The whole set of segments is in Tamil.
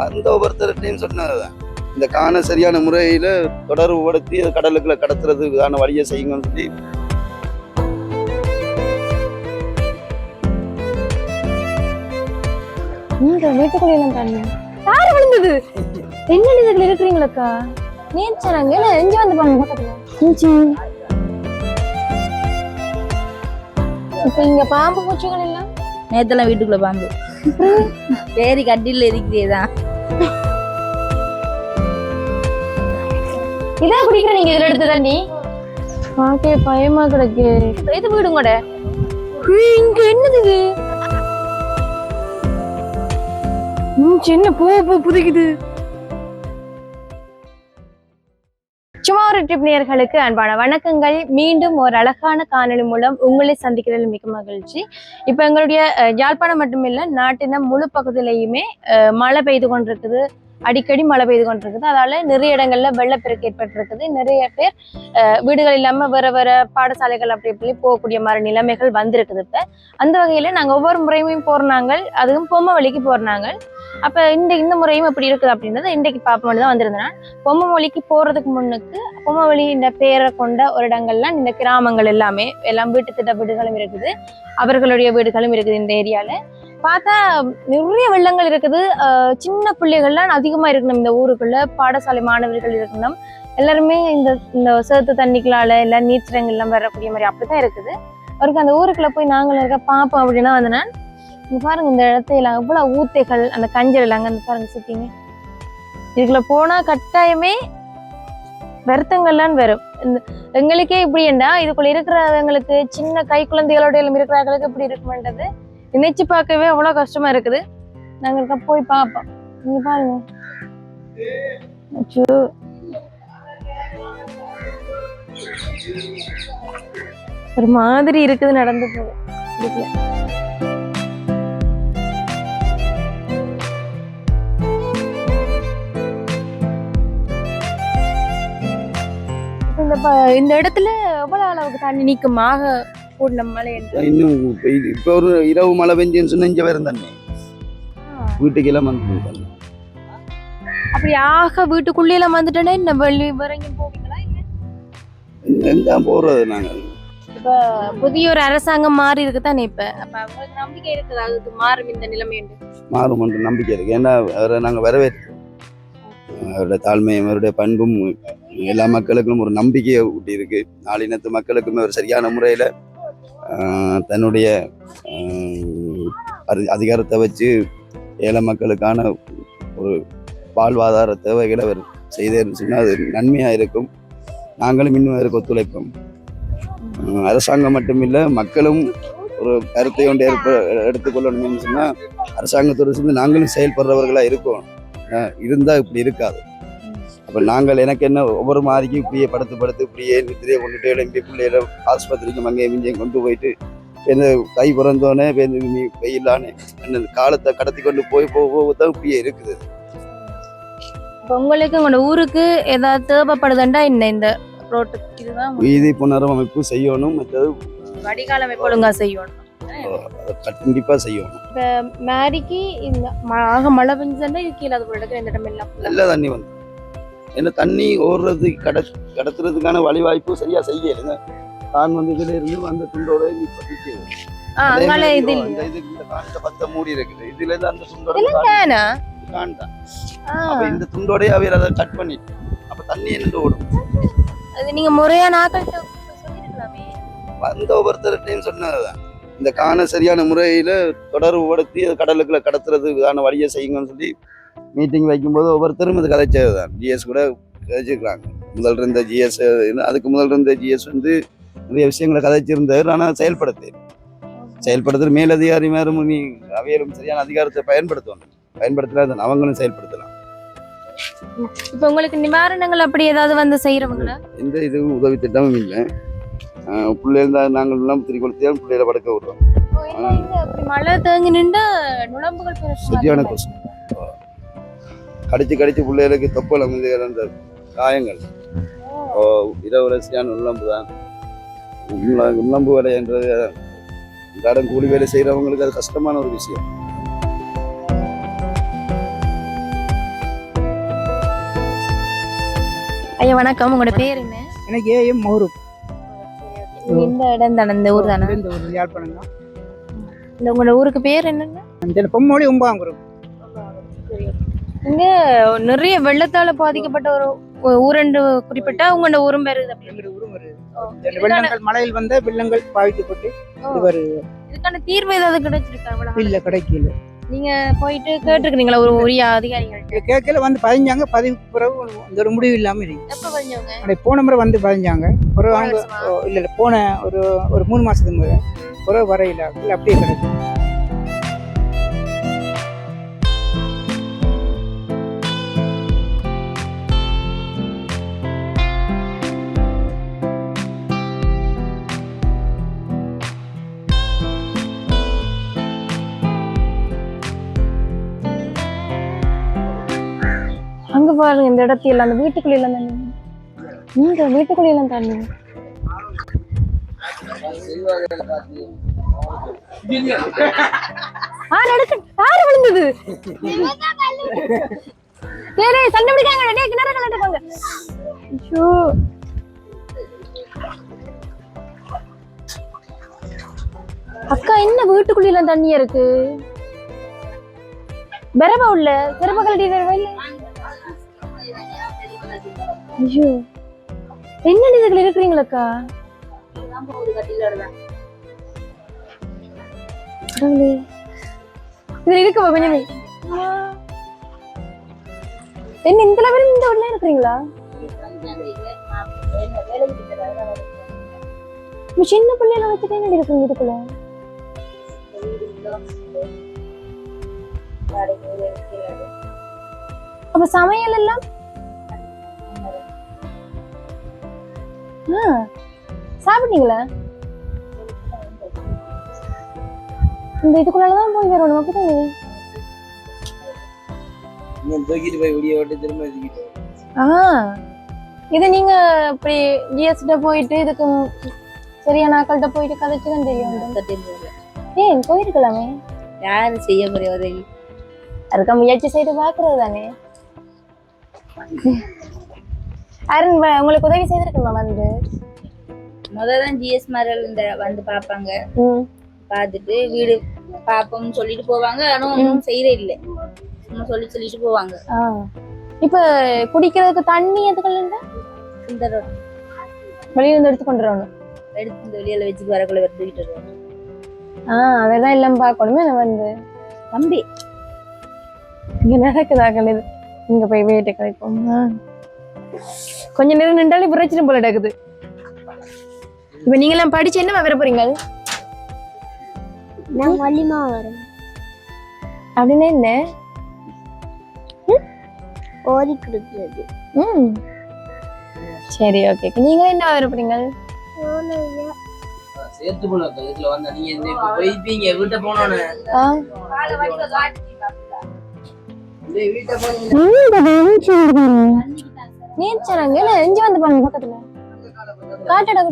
வந்த ஒவ்வொருத்தர்கிட்டையும் சொன்னதுதான் இந்த காண சரியான முறையில தொடர்பு படுத்தி அது கடலுக்குள்ள கடத்துறதுக்கான வழியை செய்யுங்கன்னு சொல்லி. இந்த வீட்டுக்குள்ள எல்லாம் தண்ணி யாரு விழுந்தது? என்ன இதுல இருக்கிறீங்களக்கா நேச்சராங்க இல்ல எங்க வந்து பாருங்க பக்கத்துல. இப்ப இங்க பாம்பு பூச்சிகள் எல்லாம்? நேத்தெல்லாம் வீட்டுக்குள்ள பாம்பு. சரி கட்டில இருக்கிறதேதான் இதான் குடிக்கிற நீங்க இதுல எடுத்த தண்ணி? பாக்கே பயமா கிடக்கு. வீடு கூட இங்க என்னது இது? சின்ன பூ பூ புதிக்குது? யூடியூப் நேயர்களுக்கு அன்பான வணக்கங்கள். மீண்டும் ஒரு அழகான காணொளி மூலம் உங்களை சந்திக்கிறதில் மிக மகிழ்ச்சி. இப்போ எங்களுடைய யாழ்ப்பாணம் மட்டுமில்லை நாட்டின முழு பகுதியிலையுமே மழை பெய்து கொண்டிருக்குது. அடிக்கடி மழை பெய்து கொண்டிருக்குது. அதால நிறைய இடங்கள்ல வெள்ளப்பெருக்கு ஏற்பட்டிருக்குது. நிறைய பேர் வீடுகள் இல்லாம வேற வேற பாடசாலைகள் அப்படி இப்படி போகக்கூடிய மாதிரி நிலைமைகள் வந்திருக்குது இப்ப. அந்த வகையில நாங்க ஒவ்வொரு முறையுமே போறாங்க அதுவும் பொம்மை வழிக்கு போறாங்க அப்ப இந்த இந்த முறையும் எப்படி இருக்குது அப்படின்றத இன்றைக்கு பார்ப்போம்னு தான் வந்திருந்தேன் பொம்மை வழிக்கு போறதுக்கு முன்னுக்கு பொம்மை வழி இந்த பேரை கொண்ட ஒரு இடங்கள்லாம் இந்த கிராமங்கள் எல்லாமே எல்லாம் வீட்டு திட்ட வீடுகளும் இருக்குது. அவர்களுடைய வீடுகளும் இருக்குது இந்த ஏரியால. பார்த்தா நிறைய வெள்ளங்கள் இருக்குது. சின்ன பிள்ளைகள்லாம் அதிகமாக இருக்கணும் இந்த ஊருக்குள்ள. பாடசாலை மாணவர்கள் இருக்கணும். எல்லாருமே இந்த இந்த சேத்து தண்ணிகளால எல்லாம் நீச்சரங்கள்லாம் வரக்கூடிய மாதிரி அப்படிதான் இருக்குது. அவருக்கு அந்த ஊருக்குள்ள போய் நாங்களும் இருக்க பார்ப்போம் அப்படின்னா வந்து நான் இங்க பாருங்க இந்த இடத்துல எவ்வளவு ஊத்தைகள் அந்த கஞ்சல் எல்லாம் அந்த பாருங்க சுத்திங்க. இதுக்குள்ள போனா கட்டாயமே வருத்தங்கள்லாம் வரும். இந்த எங்களுக்கே இப்படி என்றா இதுக்குள்ள இருக்கிறவங்களுக்கு சின்ன கை குழந்தைகளோட எல்லாம் இருக்கிறவங்களுக்கு இப்படி இருக்குமென்றது நினைச்சு பார்க்கவே அவ்வளோ கஷ்டமா இருக்குது. நாங்கள் இருக்க போய் பார்ப்போம். நீங்க பாருங்க. அச்சோ. ஒரு மாதிரி இருக்குது நடந்து போகுது இந்த ப- இந்த இடத்துல எவ்வளவு அளவுக்கு தண்ணி நீக்கமாக கூடின மழை இன்னும் இப்போ ஒரு இரவு மழை பெஞ்சுன்னு சொன்னா இங்க வேற தண்ணி வீட்டுக்கெல்லாம் வந்து தண்ணி அப்படி ஆக வீட்டுக்குள்ளே எல்லாம் வந்துட்டேன்னா இந்த வெளி வரைக்கும் போவீங்களா இல்ல எங்க போறது நாங்க இப்ப புதிய ஒரு அரசாங்கம் மாறி இருக்குதானே இப்ப? அப்ப அவங்களுக்கு நம்பிக்கை இருக்குது. அது மாறும் இந்த நிலைமை என்று. மாறும் என்ற நம்பிக்கை இருக்கு. ஏன்னா அவரை நாங்கள் வரவேற்கிறோம். அவருடைய தாழ்மையும் அவருடைய பண்பும் எல்லா மக்களுக்கும் ஒரு நம்பிக்கையை ஊட்டி இருக்கு நாளினத்து மக்களுக்குமே ஒரு சரியான முறையில் தன்னுடைய அதி- அதிகாரத்தை வச்சு ஏழை மக்களுக்கான ஒரு வாழ்வாதார தேவைகளை அவர் செய்தேன்னு சொன்னால் அது நன்மையாக இருக்கும். நாங்களும் இன்னும் அதற்கு ஒத்துழைப்போம். அரசாங்கம் மட்டுமில்லை மக்களும் ஒரு கருத்தை ஒன்று ஏற்ப எடுத்துக்கொள்ளணும்னு சொன்னால் அரசாங்கத்தோடு சேர்ந்து நாங்களும் செயல்படுறவர்களாக இருக்கோம் இருந்தால் இப்படி இருக்காது. அப்ப நாங்கள் எனக்கு என்ன ஒவ்வொரு மாதிரிக்கும் இப்படியே படுத்து படுத்து இப்படியே நித்திரையை கொண்டுட்டு எழும்பி பிள்ளைகளை ஆஸ்பத்திரிக்கு அங்கேயும் இங்கேயும் கொண்டு போயிட்டு இந்த கை பிறந்தோடனே நீ வெயிலானே அந்த காலத்தை கடத்தி கொண்டு போய் போக போக தான் இப்படியே இருக்குது. உங்களுக்கு உங்களோட ஊருக்கு ஏதாவது தேவைப்படுதுண்டா என்ன இந்த ரோட்டுக்கு இதுதான் வீதி புனரமைப்பு செய்யணும் மற்றது வடிகால் அமைப்பு ஒழுங்கா செய்யணும். கண்டிப்பா செய்யணும். இப்ப மேரிக்கு இந்த ஆக மழை பெஞ்சதுன்னா இது கீழே அது இடத்துல இந்த இடம் எல்லாம் நல்ல தண்ணி வந்து ஏன்னா தண்ணி ஓடுறது கட கடத்துறதுக்கான வழி வாய்ப்பு சரியா செய்யலைங்க. தான் வந்து இதுல இருந்து அந்த துண்டோட இந்த துண்டோடய அவர் அதை கட் பண்ணிட்டு அப்ப தண்ணி என்ன ஓடும்? அது நீங்க ஆக்கள்கிட்ட சொல்லிருக்கலாமே. வந்த ஒவ்வொருத்தர்கிட்டையும் சொன்னதுதான் இந்த காண சரியான முறையில தொடர்பு படுத்தி கடலுக்குள்ள கடத்துறதுக்கான வழியை செய்யுங்கன்னு சொல்லி மீட்டிங் வைக்கும்போது ஒவ்வொருத்தரும் இது கதைச்சது தான் ஜிஎஸ் கூட கதைச்சிருக்கிறாங்க. முதல் இருந்த ஜிஎஸ் அதுக்கு முதல் இருந்த ஜிஎஸ் வந்து நிறைய விஷயங்களை கதைச்சிருந்தார் ஆனால் செயல்படுத்த செயல்படுத்துற மேலதிகாரி மேலும் நீ அவையிலும் சரியான அதிகாரத்தை பயன்படுத்தணும். பயன்படுத்தினா அவங்களும் செயல்படுத்தலாம். இப்ப உங்களுக்கு நிவாரணங்கள் அப்படி ஏதாவது வந்து செய்யறவங்களா எந்த இது உதவி திட்டமும் இல்லை. பிள்ளைகள் தான் நாங்கள் எல்லாம் திரி கொடுத்தே பிள்ளைகளை படுக்க விடுறோம். மழை தேங்கி நின்றா நுழம்புகள் சரியான கொசு. கடிச்சு கடிச்சு பிள்ளைகளுக்கு தொப்பில் அமைந்து காயங்கள். ஓ இரவரசியான உள்ளம்பு தான் உள்ளம்பு வேலை என்றது அன்றாடம் கூலி வேலை செய்கிறவங்களுக்கு அது கஷ்டமான ஒரு விஷயம். ஐயா வணக்கம். உங்களோட பேர் என்ன? எனக்கு ஏஎம் மோரு. இந்த இடம் தானே? இந்த ஊர் தானே? இந்த ஊர் யாழ்ப்பாணம் தான். இந்த உங்களோட ஊருக்கு பேர் என்னங்க? பொம்மொழி உம்பாங்குரம் இங்க நிறைய வெள்ளத்தால பாதிக்கப்பட்ட ஒரு ஊரண்டு குறிப்பிட்டா உங்களோட ஊரும் வருது வெள்ளங்கள் மழையில் வந்த வெள்ளங்கள் பாதிக்கப்பட்டு வருது. இதுக்கான தீர்வு ஏதாவது கிடைச்சிருக்கா இல்ல கிடைக்கல. நீங்க போயிட்டு கேட்டிருக்கீங்களா ஒரு உரிய அதிகாரிகள்ட்ட இது கேட்கல வந்து பதிஞ்சாங்க. பதிவுக்கு பிறகு இந்த ஒரு முடிவு இல்லாம இருக்கு போன முறை வந்து பதிஞ்சாங்க. பிறகு அவங்க இல்ல இல்ல போன ஒரு ஒரு மூணு மாசத்துக்கு முறை. பிறகு வரையில இல்ல அப்படியே கிடைக்கும் பாருங்க இந்த இடத்துல அந்த வீட்டுக்குள்ள எல்லாம் தண்ணி இந்த வீட்டுக்குள்ள எல்லாம் தண்ணி ஆறு அடுக்கு ஆறு விழுந்தது. சரி சண்டை பிடிக்காங்க டேய் கிணறு கலட்டுவாங்க ஐயோ. அக்கா என்ன வீட்டுக்குள்ள எல்லாம் தண்ணியா இருக்கு? பெரபா உள்ள பெரபா கலட்டி இல்லை ஐயோ. என்ன இதுல இருக்கிறீங்களாக்கா. இதுல இருக்கு கொஞ்சம். என்ன இந்த லெவல் இந்த உள்ள இருக்கிறீங்களா? சின்ன பிள்ளையில வச்சுட்டு என்ன இருக்கீங்க இதுக்குள்ள? அப்ப சமையல் எல்லாம்? சாப்பிட்டீங்களா? இந்த இதுக்குள்ளதான் போய் தூக்கிட்டு போய் விடிய விட்டு திரும்ப தூக்கிட்டு ஆ. இது நீங்க இப்படி ஜிஎஸ்ட போயிட்டு இதுக்கு சரியான ஆக்கள்கிட்ட போயிட்டு கதைச்சு தான் தெரியும் ஏன் போயிருக்கலாமே. யாரு செய்ய போற ஒரு? அதுக்கு முயற்சி செய்து பாக்குறது தானே. அருண் உங்களுக்கு உதவி செய்திருக்கணுமா வந்து? முதல்ல தான் ஜிஎஸ் மார்கள் இந்த வந்து பாப்பாங்க ம். பார்த்துட்டு வீடு பாப்போம்னு சொல்லிட்டு போவாங்க. ஆனா ஒன்றும் செய்யற இல்லை. சும்மா சொல்லி சொல்லிட்டு போவாங்க. இப்ப குடிக்கிறதுக்கு தண்ணி எதுக்குள்ள இந்த வெளியில இருந்து எடுத்து கொண்டு வரணும். எடுத்து இந்த வெளியில வச்சுட்டு வரக்குள்ள எடுத்துக்கிட்டு வருவாங்க ஆ அதெல்லாம் எல்லாம் பார்க்கணுமே நான் வந்து? தம்பி. இங்க நடக்குதாக்கள் இது? இங்க போய் வீட்டு கிடைப்போம் ஆ. கொஞ்ச நேரம் நின்றாலே பிரச்சனை போல நடக்குது. இப்ப நீங்க எல்லாம் படிச்சு என்ன வர போறீங்க? நான் வலிமா வரேன். அப்படின்னு என்ன? ஓதி கொடுக்குறது. ம். சரி ஓகே நீங்க என்ன வர போறீங்க? சேர்த்து போன இதுல வந்தா நீங்க போய்ப்பீங்க? வீட்டை இந்த வீட்டை போனீங்க. நீச்சல் இல்ல எஞ்சி வந்து பாருங்க பக்கத்துல. காட்டடா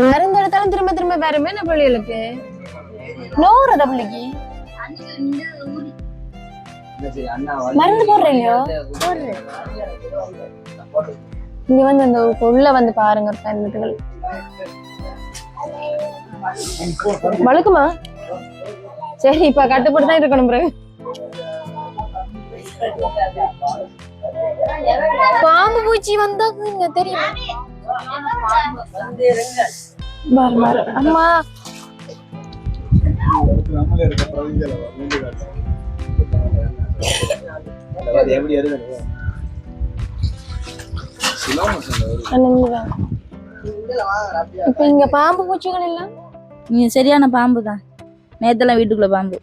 மருந்து எடுத்தாலும் திரும்ப திரும்ப வேறமே என்ன பிள்ளைகளுக்கு நோறு பிள்ளைக்கு. மருந்து போடுற இல்லையோ? மருந்து இங்க வந்து அந்த உள்ள வந்து பாருங்க ஒரு கண்ணுகள் வழுக்குமா? சரி இப்ப கட்டுப்பட்டு தான் இருக்கணும் பிறகு. பாம்பு பூச்சி வந்தா இங்க தெரியும். அம்மா. எப்படி இப்ப இங்க பாம்பு பூச்சிகள் எல்லாம்? நீ சரியான பாம்பு தான் நேத்தெல்லாம் வீட்டுக்குள்ள பாம்பு.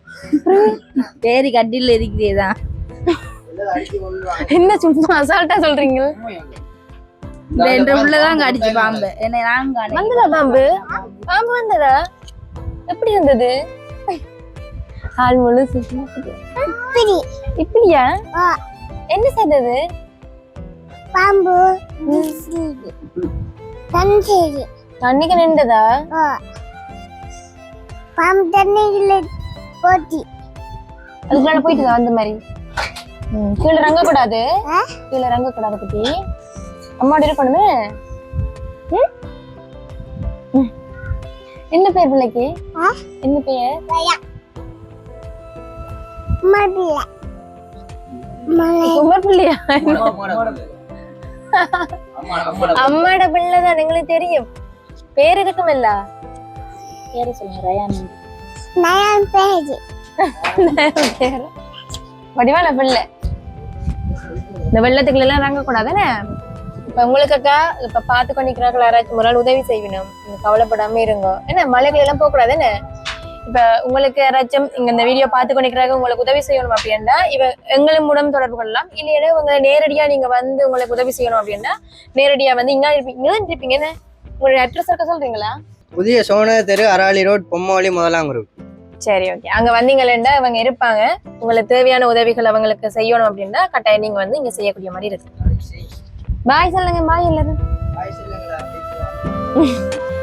பேரி கட்டில இருக்கிறதேதான் என்ன சும்மா அசால்ட்டா சொல்றீங்க? இந்த என்ற உள்ளதான் கடிச்சு பாம்பு. என்ன வந்ததா பாம்பு? பாம்பு வந்ததா? எப்படி வந்தது? ஆள் முழு இப்படி. இப்படியா? ஆ. என்ன செய்தது? பாம்பு. தண்ணிக்கு நின்றதா? ஆ. பாம்பு தண்ணிக்குள்ள போட்டி. அதுக்குள்ள போயிட்டுதா அந்த மாதிரி. கீழே இறங்க கூடாது? கீழே இறங்க கூடாது குட்டி அம்மாடி இருக்கணுமே. என்ன பேர் பிள்ளைக்கு? என்ன பேர்? அம்மாட பிள்ளை. தான் எங்களுக்கு தெரியும். பேர் இருக்குமில்ல பேர சொல்லுங்க ரயான் நயன் பேஜ். பேர். வடிவான பிள்ளை. இந்த வெள்ளத்துக்குள்ள எல்லாம் இறங்க இப்ப உங்களுக்கு அக்கா இப்ப பாத்து கொண்டிருக்கிறார்கள் யாராச்சும் ஒரு ஆள் உதவி செய்யணும். நீங்க கவலைப்படாம இருங்க. என்ன மலைகள் எல்லாம் போக கூடாது இப்ப உங்களுக்கு யாராச்சும் இங்க இந்த வீடியோ பார்த்து கொண்டிருக்கிறாங்க உங்களுக்கு உதவி செய்யணும் அப்படின்னா இவ எங்களும் மூலம் தொடர்பு கொள்ளலாம். இல்லையா உங்களை நேரடியா நீங்க வந்து உங்களுக்கு உதவி செய்யணும் அப்படின்னா நேரடியா வந்து இங்க இருப்பீங்க இருப்பீங்க என்ன? உங்களுடைய அட்ரஸ் இருக்க சொல்றீங்களா? புதிய சோன தெரு அராளி ரோட் பொம்மாவளி முதலாங்குரு சரி ஓகே அங்க வந்தீங்கன்னா அவங்க இருப்பாங்க. உங்களுக்கு தேவையான உதவிகள் அவங்களுக்கு செய்யணும் அப்படின்னா கட்டாயம் நீங்க வந்து இங்க செய்யக்கூடிய மாதிரி இருக்கு. பாய் சொல்லுங்க பாய் எல்லாரும்.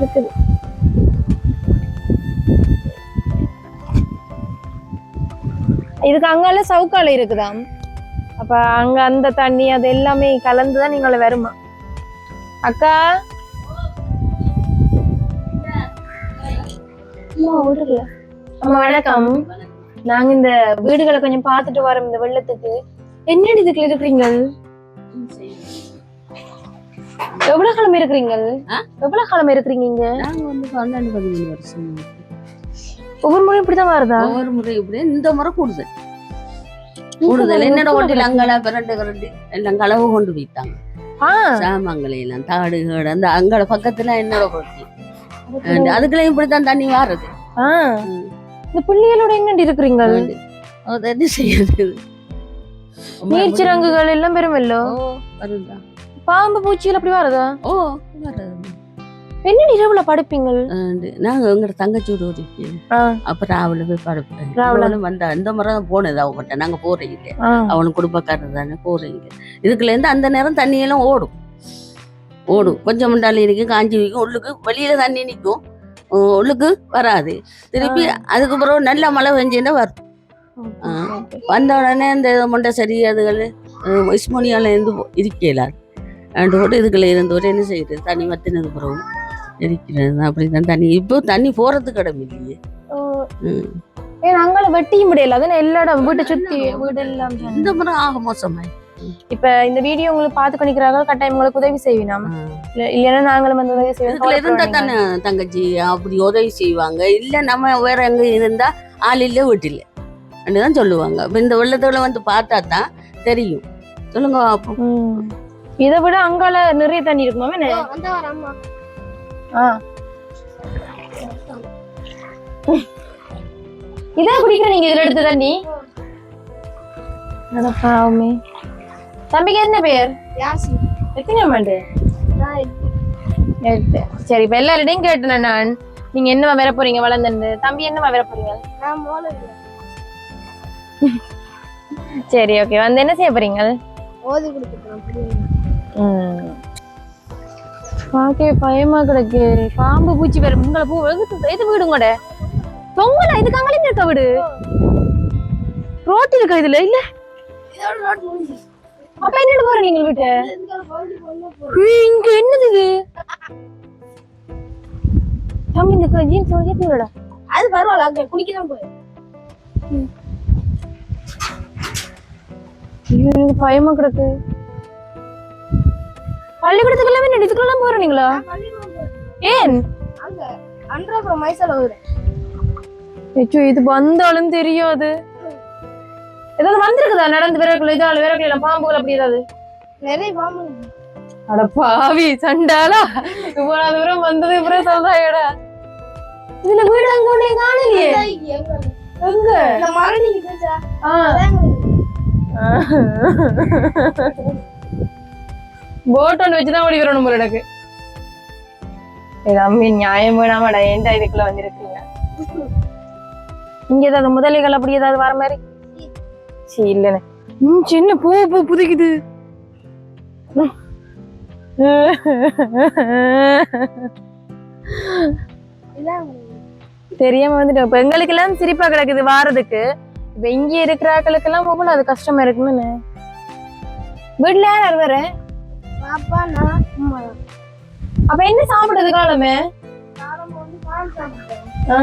இருக்குது. இதுக்கு அங்கால சவுக்கால இருக்குதாம் அப்ப அங்க அந்த தண்ணி அது எல்லாமே கலந்துதான் நீங்கள வருமா? அக்கா? அம்மா வணக்கம். நாங்க இந்த வீடுகளை கொஞ்சம் பார்த்துட்டு வரோம் இந்த வெள்ளத்துக்கு. என்னடி இதுக்குள்ள இருக்கிறீங்க? எவ்வளவு காலம் இருக்கிறீங்க? எவ்வளவு காலம் இருக்கிறீங்க இங்க? நாங்க வந்து பன்னெண்டு பதிமூணு வருஷம். ஒவ்வொரு முறையும் இப்படிதான் வருதா? ஒவ்வொரு முறை இப்படி இந்த முறை கூடுதல். கூடுதல் என்னோட ஓட்டில் அங்கலா பிரண்டு கரண்டு எல்லாம் களவு கொண்டு போயிட்டாங்க. சாமான்களை எல்லாம் தாடு கீடு அந்த அங்கட பக்கத்துல என்னோட பொட்டி அதுக்குள்ள இப்படித்தான் தண்ணி வாருது. இந்த பிள்ளைகளோட என்னடி இருக்கிறீங்க? அது என்ன செய்யுது நீர்ச்சிறங்குகள் எல்லாம் பெருமெல்லோ வருதா? பாம்பு பூச்சிகள் அப்படி வருதா? ஓ வருது என்னடி இரவுல படுப்பீங்கள். நாங்க எங்கட தங்கச்சி வீடு இருக்கு. ஆ. அப்ப ராவில போய் படுப்பேன். ராவில? வந்தா இந்த முறை தான் போனது அவங்ககிட்ட நாங்க போறீங்க. அவனுக்கு குடும்பக்காரர் தானே போறீங்க இதுக்குள்ள இருந்து அந்த நேரம் தண்ணி எல்லாம் ஓடும். ஓடும். கொஞ்சம் முண்டாலி இருக்கு காஞ்சி வைக்கும் உள்ளுக்கு வெளியில தண்ணி நிற்கும். உள்ளுக்கு வராது. திருப்பி அதுக்கு பிறகு நல்ல மழை பெஞ்சுன்னா வரும். வந்த உடனே இந்த முண்டை சரி அதுகள் இஸ்மோனியால இருந்து இருக்கலாது ரெண்டு போட்டு இதுக்குள்ள இருந்து ஒரு என்ன செய்யுது? தண்ணி வத்தினது பிறகு இருக்கிறது அப்படிதான் தண்ணி. இப்போ தண்ணி போறதுக்கு இடம் இல்லையே. ஓ, ம். ஏன் அங்கால வெட்டியும் முடியல. அதானே எல்லா இடம் வீட்டை சுத்தி வீடு எல்லாம். இந்த முறை ஆக மோசமாய் இப்ப இந்த வீடியோ உங்களுக்கு பார்த்து கொண்டிருக்கிறாங்க கட்டாயம் உங்களுக்கு உதவி செய்வினோம். இல்ல- இல்லைன்னா நாங்களும் வந்து உதவி இதுக்குள்ள இருந்தா செய்வோம் தானே தங்கச்சி அப்படி உதவி செய்வாங்க. இல்ல நம்ம வேற எங்க இருந்தா ஆள் இல்ல வீட்டில் தான் சொல்லுவாங்க. இப்ப இந்த வெள்ளத்துல வந்து பார்த்தா தான் தெரியும். சொல்லுங்க. இதை விட அங்கால நிறைய தண்ணி இருக்குமா ஆ. இதான் குடிக்கிற நீங்க இதுல எடுத்த தண்ணி? பாவமே. தம்பிக்கு என்ன பேர்? எத்தனை ஆமாண்டு எட்டு. சரி இப்ப எல்லாரிடையும் கேட்டேன் நான். நீங்க என்னவா வர போறீங்க வளர்ந்து தம்பி என்னவா வர போறீங்க? சரி ஓகே வந்து என்ன செய்ய போறீங்க? ஓதி கொடுத்துருக்கோம் பாக்கவே பயமா கிடக்கு. பாம்பு பூச்சி வேற உங்களை பூ எதுக்கு எது வீடு கூட தொங்கல இதுக்கு அங்கே இருக்க வீடு. ரோட் இருக்கா இதுல? இல்ல. அப்ப என்னடு போற நீங்க வீட்டு? இங்க என்னது இது? தம்பி இந்த ஜீன்ஸ் விடா அது பரவாயில்ல அங்க குளிக்க தான் போய் பயமா கிடக்கு. பள்ளிக்கூடத்துக்கு எல்லாமே இதுக்கெல்லாம் போற நீங்களா ஏன்? அங்க அன்றாபுரம் மைசல் ஐயோ இது வந்தாலும் தெரியாது. ஏதாவது வந்திருக்குதா? நடந்து விரக்குள்ள இதால விரக்குல பாம்புகள் அப்படி ஏதாவது? நிறைய பாம்பு அட பாவி சண்டாலா இவ்வளவு தூரம் வந்தது அப்புறம் சொல்றாயடா. இதுல வீடு அங்க ஒண்ணே காணலையே. எங்க? பேசா ஆ. போட் ஒன்று வச்சுதான் ஓடி வரணும் போல எனக்கு. அம்மி நியாயம் வேணாமடா ஏன்டா இதுக்குள்ள வந்திருக்கீங்க? இங்க ஏதாவது முதலைகள் அப்படி ஏதாவது வர மாதிரி? சரி இல்லைண்ணே. ம் சின்ன பூ பூ புதிக்குது. தெரியாம வந்துட்டு இப்ப எங்களுக்கு எல்லாம் சிரிப்பா கிடக்குது வாரதுக்கு. இப்ப இங்க இருக்கிற ஆட்களுக்கெல்லாம் போகணும் அது கஷ்டமா இருக்குன்னு வீட்டுல யார் வர பாப்பா நான் அம்மா அப்ப என்ன சாப்பிடுறது காலமே? காலம் வந்து பால் சாப்பிட்டேன். ஆ,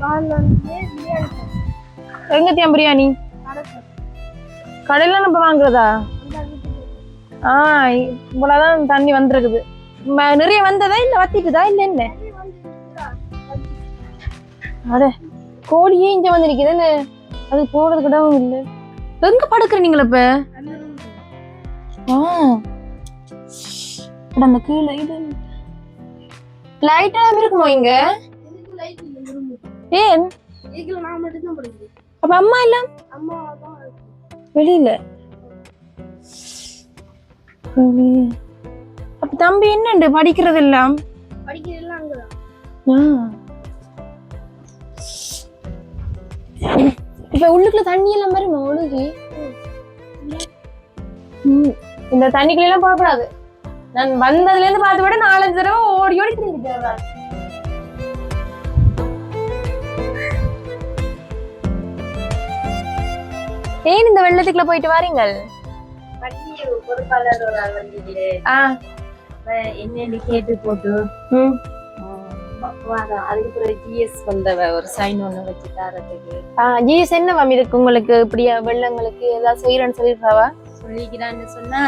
பால் வந்து பிரியாணி எங்க தியம் பிரியாணி? கடையில நம்ம வாங்குறதா? ஆ இவ்வளவுதான் தண்ணி வந்திருக்குது. நிறைய வந்ததா இல்ல வத்திட்டுதா இல்ல என்ன? அட கோழியே இங்க வந்து நிக்குதுன்னு அது போறதுக்கு இடமும் இல்ல. எங்க படுக்கிற நீங்கள இப்ப. ஆ. பட் அந்த கீழே இது லைட்டா இருக்குமோ இங்க? ஏன்? அப்ப அம்மா இல்ல? அம்மா வெளியில அப்ப தம்பி என்னண்டு படிக்கிறது எல்லாம் படிக்கிறதெல்லாம் இப்ப உள்ளுக்குள்ள தண்ணி எல்லாம் வருமா ஒழுகி இந்த தண்ணிக்குள்ள எல்லாம் போகக்கூடாது. நான் வந்ததுல இருந்து பார்த்து விட நாலஞ்சு தடவை ஓடி ஓடி திரும்பிட்டு வர்றேன். ஏன் இந்த வெள்ளத்துக்குள்ள போயிட்டு வாரீங்கள்? என்னன்னு கேட்டு போட்டு. ஜிஎஸ் என்ன மேம் இருக்கு உங்களுக்கு? இப்படியா வெள்ளங்களுக்கு ஏதாவது செய்யறேன்னு சொல்லிடுறாவா சொல்லிக்கிறான்னு சொன்னா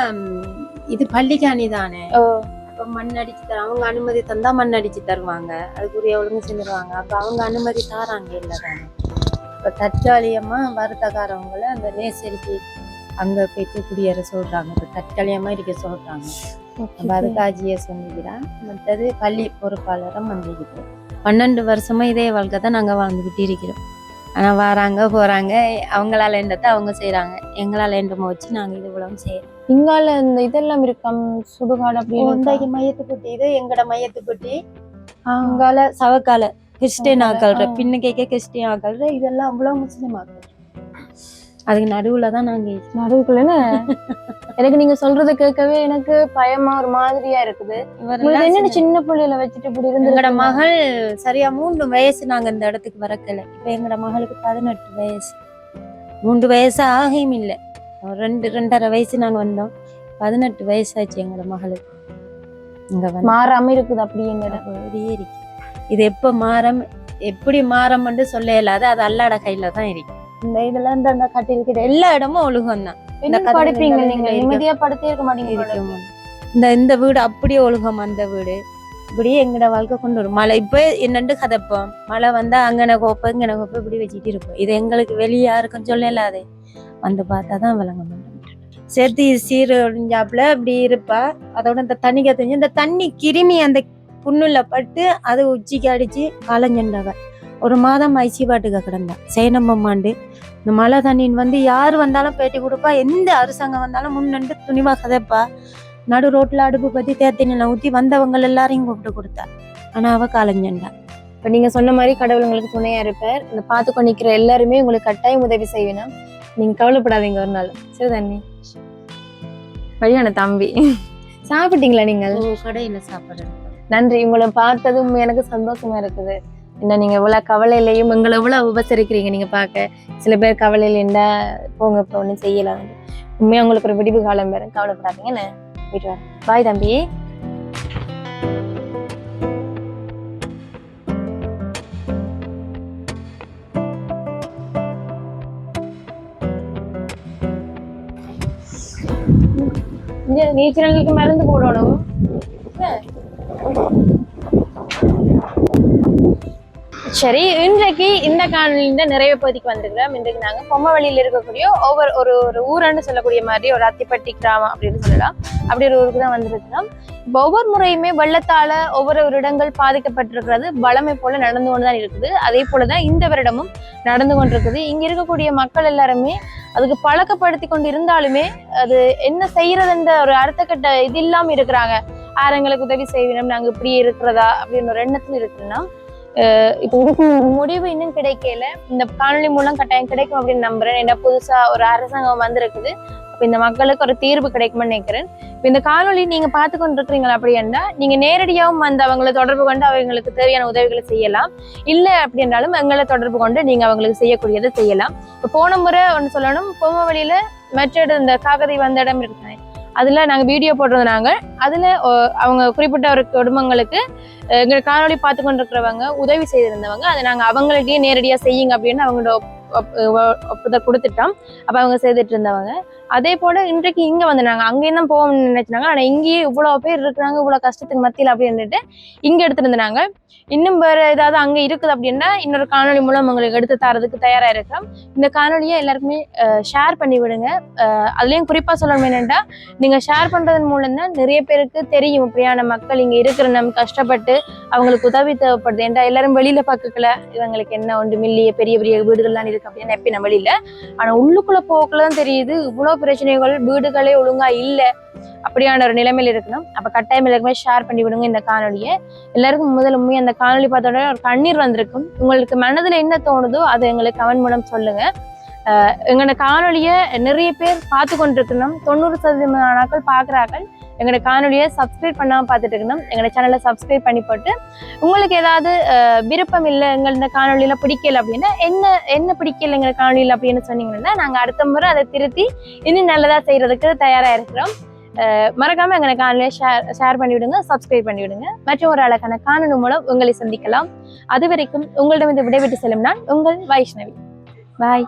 இது பள்ளிக்காணி தானே அப்ப மண் அடிச்சு தர அவங்க அனுமதி தந்தா மண் அடிச்சு தருவாங்க. அதுக்குரிய ஒழுங்கு செஞ்சிருவாங்க. அப்ப அவங்க அனுமதி தாராங்க இல்ல தானே இப்ப தற்காலிகமா வருத்தக்காரவங்கள அந்த நேசரிக்கு அங்க போயிட்டு குடியேற சொல்றாங்க. இப்ப தற்காலிகமா இருக்க சொல்றாங்க. அப்ப அதுக்கு வந்துக்கிறான் மற்றது பள்ளி பொறுப்பாளரும் வந்துக்கிறோம் பன்னெண்டு வருஷமா இதே வாழ்க்கை தான் நாங்க வாழ்ந்துகிட்டு இருக்கிறோம். ஆனா வராங்க போறாங்க. அவங்களால என்னத்தை அவங்க செய்றாங்க. எங்களால என்னமோ வச்சு நாங்க இது இவ்வளவு செய்யறோம் இங்கால இந்த இதெல்லாம் இருக்காம் சுடுகாடு அப்படின்னு மையத்துப்பட்டி இது எங்கட மையத்துப்பட்டி ஆ. அங்கால சவக்கால கிறிஸ்டியன் ஆக்கள்ற ஆ. பின்ன கேட்க கிறிஸ்டியன் ஆக்கள்ற இதெல்லாம் அவ்வளவு முஸ்லிம் ஆக்கள் அதுக்கு நடுவுல தான் நாங்க. நடுவுக்குள்ளன்னு எனக்கு நீங்க சொல்றத கேட்கவே எனக்கு பயமா ஒரு மாதிரியா இருக்குது. என்னன்னு சின்ன- பிள்ளையில வச்சுட்டு இப்படி இருந்து எங்கட மகள் சரியா மூன்று வயசு நாங்க இந்த இடத்துக்கு வரக்கல இப்ப எங்கட மகளுக்கு பதினெட்டு வயசு. மூன்று வயசு ஆகியும் இல்ல ரெண்டு ரெண்டரை வயசு நாங்க வந்தோம். பதினெட்டு வயசாச்சு எங்கட மகளுக்கு. இங்க மாறாம இருக்குது அப்படிங்கிற அப்படியே இருக்கு. இது எப்ப மாறம் எப்படி மாறம்னு சொல்ல இயலாது. அது அல்லாட கையில தான் இருக்கு. இந்த இதெல்லாம் இந்த அந்த கட்டிருக்கிற எல்லா இடமும் ஒழுகம் தான் படிப்பீங்க நீங்க? நிம்மதியா படுத்தே இருக்க மாட்டீங்க இந்த இந்த வீடு அப்படியே ஒழுகம் அந்த வீடு. இப்படியே எங்கட வாழ்க்கை கொண்டு வரும். மழை இப்ப என்னண்டு கதைப்போம் மழை வந்தா அங்கன கோப்பை இங்கன கோப்பை இப்படி வச்சுட்டு இருப்போம் இது எங்களுக்கு வெளியே யாருக்கும் சொல்ல இல்லாதே வந்து பார்த்தா தான் விளங்க மாட்டோம் சேர்த்து சீர் ஒழிஞ்சாப்புல இப்படி இருப்பா. அதோட இந்த தண்ணி கத்தஞ்சு இந்த தண்ணி கிருமி அந்த புண்ணுல பட்டு அது உச்சிக்கு அடிச்சு காலஞ்சண்டவ ஒரு மாதம் ஐசி பாட்டுக்க கிடந்தா சேனம்மம்மாண்டு இந்த மழை தண்ணின்னு வந்து யார் வந்தாலும் பேட்டி கொடுப்பா எந்த அரசாங்கம் வந்தாலும் முன்னண்டு துணிவா கதைப்பா நடு ரோட்ல அடுப்பு பத்தி தேத்தினில ஊத்தி வந்தவங்க எல்லாரையும் கூப்பிட்டு கொடுத்தா. ஆனா அவ காலஞ்சண்டா இப்ப நீங்க சொன்ன மாதிரி கடவுள் உங்களுக்கு துணையா இருப்பார். இந்த பார்த்து கொண்டிருக்கிற எல்லாருமே உங்களுக்கு கட்டாயம் உதவி செய்வேனா நீங்க கவலைப்படாதீங்க ஒரு நாள். சரி தண்ணி. வழியான தம்பி. சாப்பிட்டீங்களா நீங்கள்? கடையில சாப்பாடு நன்றி. உங்களை பார்த்ததும் எனக்கு சந்தோஷமா இருக்குது. என்ன நீங்க இவ்வளோ கவலையிலையும் எங்களை எவ்வளவு உபசரிக்கிறீங்க நீங்க பார்க்க. சில பேர் கவலையில என்ன போங்க இப்போ ஒன்றும் செய்யலாம். உண்மையாக உங்களுக்கு ஒரு விடிவு காலம் வேறு கவலைப்படாதீங்க என்ன? போயிட்டு வரேன் பாய் தம்பி. இங்க நீச்சலுக்கு மருந்து போடணும். சரி இன்றைக்கு இந்த காணொலியில நிறைய பகுதிக்கு வந்திருக்கிறோம். இன்றைக்கு நாங்க பொம்மவழியில இருக்கக்கூடிய ஒவ்வொரு ஒரு ஒரு ஊரன்னு சொல்லக்கூடிய மாதிரி ஒரு அத்திப்பட்டி கிராமம் அப்படின்னு சொல்லலாம். அப்படி ஒரு ஊருக்கு தான் வந்திருக்கிறோம். இப்போ ஒவ்வொரு முறையுமே வெள்ளத்தால ஒவ்வொரு ஒரு இடங்கள் பாதிக்கப்பட்டிருக்கிறது வளமை போல நடந்து கொண்டு தான் இருக்குது. அதே போலதான் இந்த வருடமும் நடந்து கொண்டிருக்குது. இங்க இருக்கக்கூடிய மக்கள் எல்லாருமே அதுக்கு பழக்கப்படுத்தி கொண்டு இருந்தாலுமே அது என்ன செய்யறதுன்ற ஒரு அடுத்த கட்ட இது இல்லாம இருக்கிறாங்க. ஆறு எங்களுக்கு உதவி செய்வினம் நாங்க இப்படி இருக்கிறதா அப்படின்னு ஒரு எண்ணத்துல இருக்குன்னா இப்போ இதுக்கு ஒரு முடிவு இன்னும் கிடைக்கல. இந்த காணொலி மூலம் கட்டாயம் கிடைக்கும் அப்படின்னு நம்புறேன். ஏன்னா புதுசா ஒரு அரசாங்கம் வந்திருக்குது. அப்போ இந்த மக்களுக்கு ஒரு தீர்வு கிடைக்கும்னு நினைக்கிறேன். இப்போ இந்த காணொலி நீங்க பார்த்து கொண்டிருக்கிறீங்களா அப்படின்னா நீங்க நேரடியாகவும் வந்து அவங்களை தொடர்பு கொண்டு அவங்களுக்கு தேவையான உதவிகளை செய்யலாம். இல்லை அப்படின்னாலும் எங்களை தொடர்பு கொண்டு நீங்க அவங்களுக்கு செய்யக்கூடியதை செய்யலாம். இப்போ போன முறை ஒன்று சொல்லணும் பொம்மவழியில மற்ற இடம் இந்த காகதை வந்த இடம் இருக்குங்க அதில் நாங்கள் வீடியோ போட்டிருந்தாங்க. அதில் அவங்க குறிப்பிட்ட ஒரு குடும்பங்களுக்கு எங்கள் காணொலி பார்த்து கொண்டிருக்கிறவங்க உதவி செய்திருந்தவங்க அதை நாங்கள் அவங்கள்ட்டயே நேரடியாக செய்யுங்க அப்படின்னு அவங்களோட ஒப்புதல் கொடுத்துட்டோம். அப்போ அவங்க செய்துட்டு இருந்தவங்க. அதே போல இன்றைக்கு இங்க வந்துட்டாங்க அங்கே அங்கேயும் தான் போவோம்னு நினைச்சாங்க ஆனா இங்கேயே இவ்வளவு பேர் இருக்கிறாங்க இவ்வளவு கஷ்டத்துக்கு மத்தியில் அப்படின்னுட்டு இங்க எடுத்துட்டு இன்னும் வேற ஏதாவது அங்க இருக்குது அப்படின்னா இன்னொரு காணொளி மூலம் உங்களுக்கு எடுத்து தரதுக்கு தயாரா இருக்கோம் இந்த காணொலியை எல்லாருக்குமே ஷேர் பண்ணி விடுங்க. அதுலயும் குறிப்பா சொல்லணும் என்னென்னா நீங்க ஷேர் பண்றதன் மூலம் தான் நிறைய பேருக்கு தெரியும். இப்படியான மக்கள் இங்க இருக்கிற நம்ம கஷ்டப்பட்டு அவங்களுக்கு உதவி தேவைப்படுது. ஏன்டா எல்லாரும் வெளியில பார்க்கல இவங்களுக்கு என்ன ஒன்று மில்லிய பெரிய பெரிய வீடுகள்லாம் இருக்கு அப்படின்னு எப்பயும் நம்ம வெளியில. ஆனா உள்ளுக்குள்ள போக்குல தான் தெரியுது. இவ்வளவு பிரச்சனைகள் வீடுகளே ஒழுங்கா இல்ல அப்படியான ஒரு நிலைமையில இருக்கணும். அப்ப கட்டாயம் எல்லாருக்குமே ஷேர் பண்ணி விடுங்க இந்த காணொலியை எல்லாருக்கும் முதல்ல உண்மையா அந்த காணொலி பார்த்தோட ஒரு கண்ணீர் வந்திருக்கும். உங்களுக்கு மனதுல என்ன தோணுதோ அதை எங்களுக்கு கமெண்ட் மூலம் சொல்லுங்க. எங்களோட காணொலியை நிறைய பேர் பார்த்து கொண்டிருக்கணும் தொண்ணூறு சதவீதம் நாட்கள் பார்க்குறார்கள். எங்களோட காணொலியை சப்ஸ்கிரைப் பண்ணாமல் பார்த்துட்டு இருக்கணும் எங்களோட சேனலை சப்ஸ்கிரைப் பண்ணி போட்டு உங்களுக்கு ஏதாவது விருப்பம் இல்லை எங்கள் இந்த காணொலியில் பிடிக்கல அப்படின்னா என்ன என்ன பிடிக்கல எங்கள் காணொலியில் அப்படின்னு சொன்னீங்கன்னா நாங்கள் அடுத்த முறை அதை திருத்தி இன்னும் நல்லதாக செய்கிறதுக்கு தயாராக இருக்கிறோம். மறக்காமல் மறக்காம எங்களை காணொலியை ஷேர் ஷேர் பண்ணிவிடுங்க சப்ஸ்கிரைப் பண்ணிவிடுங்க. மற்றும் ஒரு அழகான காணொலி மூலம் உங்களை சந்திக்கலாம். அது வரைக்கும் உங்களிடம் இந்த விடைபெற்று செல்லும் நான் உங்கள் வைஷ்ணவி. பாய்